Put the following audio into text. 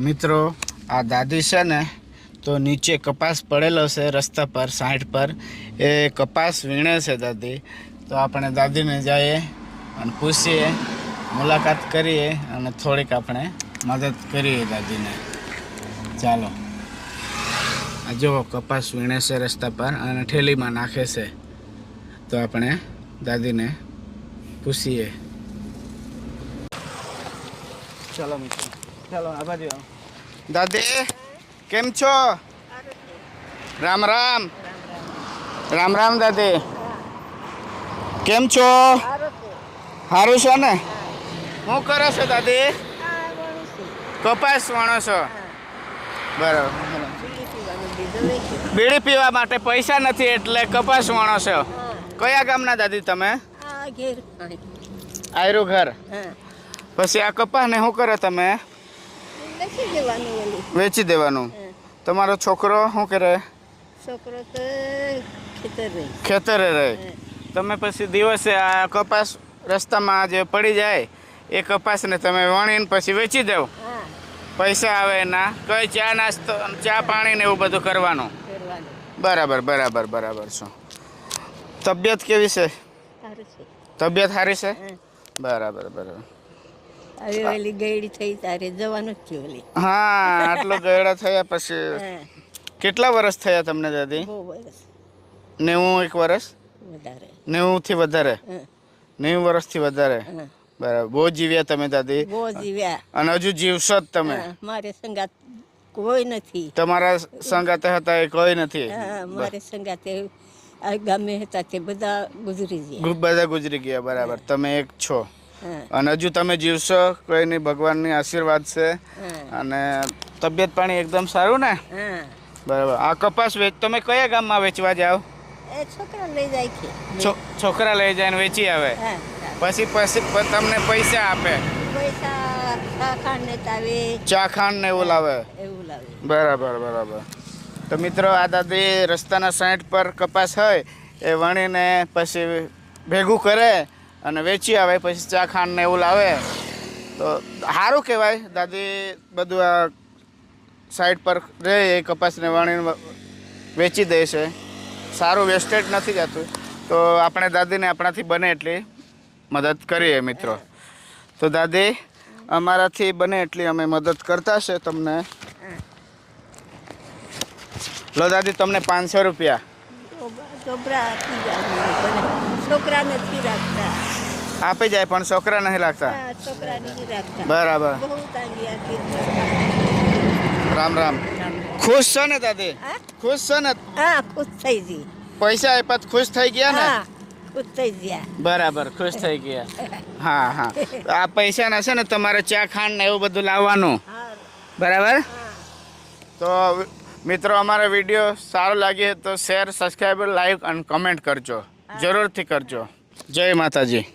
મિત્રો, આ દાદી છે ને, તો નીચે કપાસ પડેલો છે રસ્તા પર, સાઈડ પર. એ કપાસ વીણે છે દાદી. તો આપણે દાદીને જઈએ અને પૂછીએ, મુલાકાત કરીએ અને થોડીક આપણે મદદ કરીએ દાદીને. ચાલો. આ જુઓ, કપાસ વીણે છે રસ્તા પર અને ઠેલીમાં નાખે છે. તો આપણે દાદીને પૂછીએ. ચાલો મિત્રો. ચાલો આ બાજુ દાદી કેમ છો? રામ રામ. રામ રામ દાદી. કેમ છો? સારું છો ને? શું કરો છો દાદી? કપાસ વણો છો? બરાબર. બીડી પીવા માટે પૈસા નથી એટલે કપાસ વણો છો. કયા ગામના દાદી તમે? આયરું ઘર. પછી આ કપાસને શું કરો તમે? વેચી દેવાનું. તમારો છોકરો શું કરે? છોકરો તો ખેતર. ખેતરે રહે. તમે પછી દિવસે આ કપાસ રસ્તામાં જે પડી જાય એ કપાસને તમે વણીને પછી વેચી દો. પૈસા આવે એના. કઈ ચા નાસ્તો ચા પાણી ને એવું બધું કરવાનું. બરાબર બરાબર બરાબર છું. તબિયત કેવી છે? સારું છે. તબિયત સારી છે? બરાબર બરાબર. હવે ઓલી ગયડી થઈ તારે જવાનું જ થયું ઓલી હા આટલો ગયડા થયા પછી કેટલા વર્ષ થયા તમને દાદી? બહુ વર્ષ નેવું એક વર્ષ વધારે. નેવુંથી વધારે? હા. નેવું વર્ષથી વધારે? બરાબર. બહુ જીવ્યા તમે દાદી? બહુ જીવ્યા. અને હજુ જીવશો જ તમે? મારે સંગાત કોઈ નથી. તમારા સંગાતે હતા એ કોઈ નથી? મારે સંગાતે ગામે હતા તે બધા ગુજરી ગયા. બધા ગુજરી ગયા બરાબર. તમે એક છો. અને હજુ તમે જીવશો કોઈ નહીં ભગવાનની આશીર્વાદ છે. અને તબિયત પાણી એકદમ સારું ને? બરાબર. આ કપાસ વેચ તમે કયા ગામમાં વેચવા જાઓ? છોકરા લઈ જાય છોકરા લઈ જાય ને વેચી આવે? પછી પછી તમને પૈસા આપે. ચા ખાંડ ને એવું લાવે. બરાબર બરાબર. તો મિત્રો આ દાદી રસ્તાના સાઈડ પર કપાસ હોય એ વણીને પછી ભેગું કરે. અને વેચી આવે, પછી ચા ખાંડ ને એવું લાવે. તો સારું કહેવાય, દાદી બધું આ સાઈડ પર રહે, એ કપાસને વણીને વેચી દે છે. સારું વેસ્ટેજ નથી જતું. તો આપણે દાદીને આપણાથી બને એટલી મદદ કરીએ મિત્રો. તો દાદી, અમારાથી બને એટલી અમે મદદ કરતા છે તમને. લો દાદી, તમને પાંચસો રૂપિયા. છોકરા રાખતા આપી જાય પણ છોકરા નહીં લાગતા બરાબર. રામ રામ. ખુશ છો ને દાદી? ખુશ છો ને? હા ખુશ થઈ ગઈ. પૈસા આપ્યા ખુશ થઈ ગયા ને? હા ખુશ થઈ ગયા. બરાબર ખુશ થઈ ગયા. હા હા. આ પૈસા ના છે ને તમારે ચા ખાંડ ને એવું બધું લાવવાનું. બરાબર? તો મિત્રો અમારો વીડિયો સારો લાગે તો શેર સબસ્ક્રાઈબર લાઈક અને કમેન્ટ કરજો. જરૂરથી કરજો. જય માતાજી.